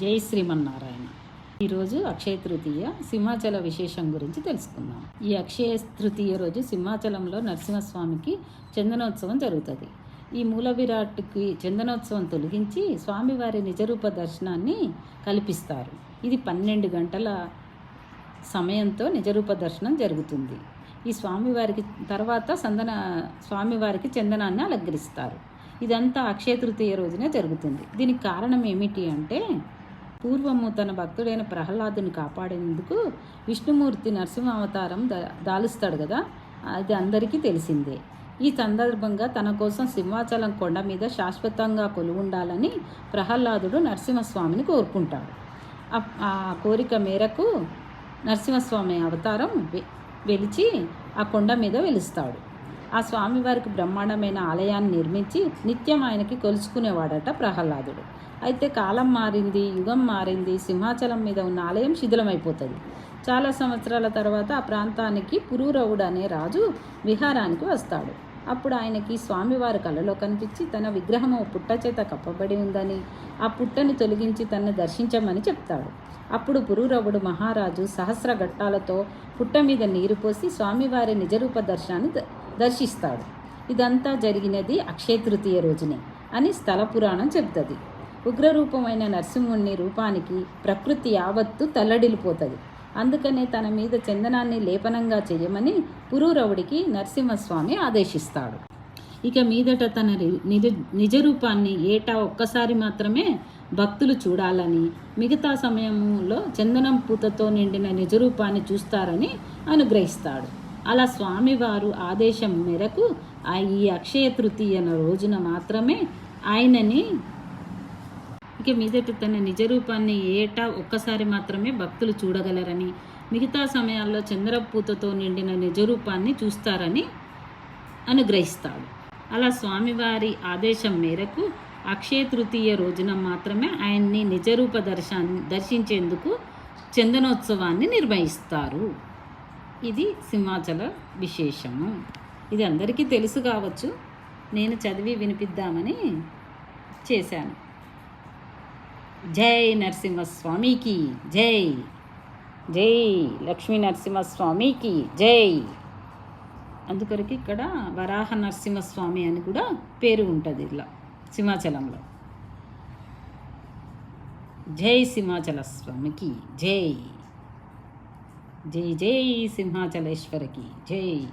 జై శ్రీమన్నారాయణ. ఈరోజు అక్షయ తృతీయ సింహాచల విశేషం గురించి తెలుసుకుందాం. ఈ అక్షయ తృతీయ రోజు సింహాచలంలో నరసింహస్వామికి చందనోత్సవం జరుగుతుంది. ఈ మూల విరాట్కి చందనోత్సవం తొలగించి స్వామివారి నిజరూప దర్శనాన్ని కల్పిస్తారు. ఇది పన్నెండు గంటల సమయంతో నిజరూప దర్శనం జరుగుతుంది. ఈ స్వామివారికి తర్వాత సందన స్వామివారికి చందనాన్ని అలంకరిస్తారు. ఇదంతా అక్షయ తృతీయ రోజునే జరుగుతుంది. దీనికి కారణం ఏమిటి అంటే పూర్వము తన భక్తుడైన ప్రహ్లాదుని కాపాడేందుకు విష్ణుమూర్తి నరసింహ అవతారం దాలుస్తాడు కదా? అది అందరికీ తెలిసిందే. ఈ సందర్భంగా తన కోసం సింహాచలం కొండ మీద శాశ్వతంగా కొలువుండాలని ప్రహ్లాదుడు నరసింహస్వామిని కోరుకుంటాడు. ఆ- కోరిక మేరకు నరసింహస్వామి అవతారం వెలిచి ఆ కొండ మీద వెలుస్తాడు. ఆ స్వామివారికి బ్రహ్మాండమైన ఆలయాన్ని నిర్మించి నిత్యం ఆయనకి కొలుచుకునేవాడట ప్రహ్లాదుడు. అయితే కాలం మారింది యుగం మారింది సింహాచలం మీద ఉన్న ఆలయం శిథిలమైపోతుంది. చాలా సంవత్సరాల తర్వాత ఆ ప్రాంతానికి పురూరవుడు అనే రాజు విహారానికి వస్తాడు. అప్పుడు ఆయనకి స్వామివారి కలలో కనిపించి తన విగ్రహం ఓ పుట్ట చేత కప్పబడి ఉందని ఆ పుట్టను తొలగించి తనను దర్శించమని చెప్తాడు. అప్పుడు పురూరవుడు మహారాజు సహస్ర ఘట్టాలతో పుట్ట మీద నీరు పోసి స్వామివారి నిజరూప దర్శనాన్ని ద- దర్శిస్తాడు. ఇదంతా జరిగినది అక్షయ తృతీయ రోజునే అని స్థల పురాణం చెప్తుంది ఉగ్రరూపమైన నరసింహుణ్ణి రూపానికి ప్రకృతి యావత్తు తల్లడిల్లిపోతుంది. అందుకనే తన మీద చందనాన్ని లేపనంగా చేయమని పురూరవుడికి నరసింహస్వామి ఆదేశిస్తాడు. ఇక మీదట తన నిజ నిజరూపాన్ని ఏటా ఒక్కసారి మాత్రమే భక్తులు చూడాలని మిగతా సమయంలో చందనం పూతతో నిండిన నిజరూపాన్ని చూస్తారని అనుగ్రహిస్తాడు. అలా స్వామివారు ఆదేశం మేరకు ఈ అక్షయ తృతీయన రోజున మాత్రమే ఆయనని ఇక మీదట తన నిజ రూపాన్ని ఏటా ఒక్కసారి మాత్రమే భక్తులు చూడగలరని మిగతా సమయాల్లో చంద్రపూతతో నిండిన నిజరూపాన్ని చూస్తారని అనుగ్రహిస్తాడు. అలా స్వామివారి ఆదేశం మేరకు అక్షయ తృతీయ రోజున మాత్రమే ఆయన్ని నిజరూప దర్శాన్ని దర్శించేందుకు చందనోత్సవాన్ని నిర్వహిస్తారు. ఇది సింహాచల విశేషము. ఇది అందరికీ తెలుసు కావచ్చు. నేను చదివి వినిపిద్దామని చేశాను. జై నరసింహస్వామికి జై. జై లక్ష్మీ నరసింహస్వామికి జై. అందుకొరకు ఇక్కడ వరాహ నరసింహస్వామి అని కూడా పేరు ఉంటుంది ఇలా సింహాచలంలో. జై సింహాచల స్వామికి జై. జై జై సింహాచలేశ్వరికి జై.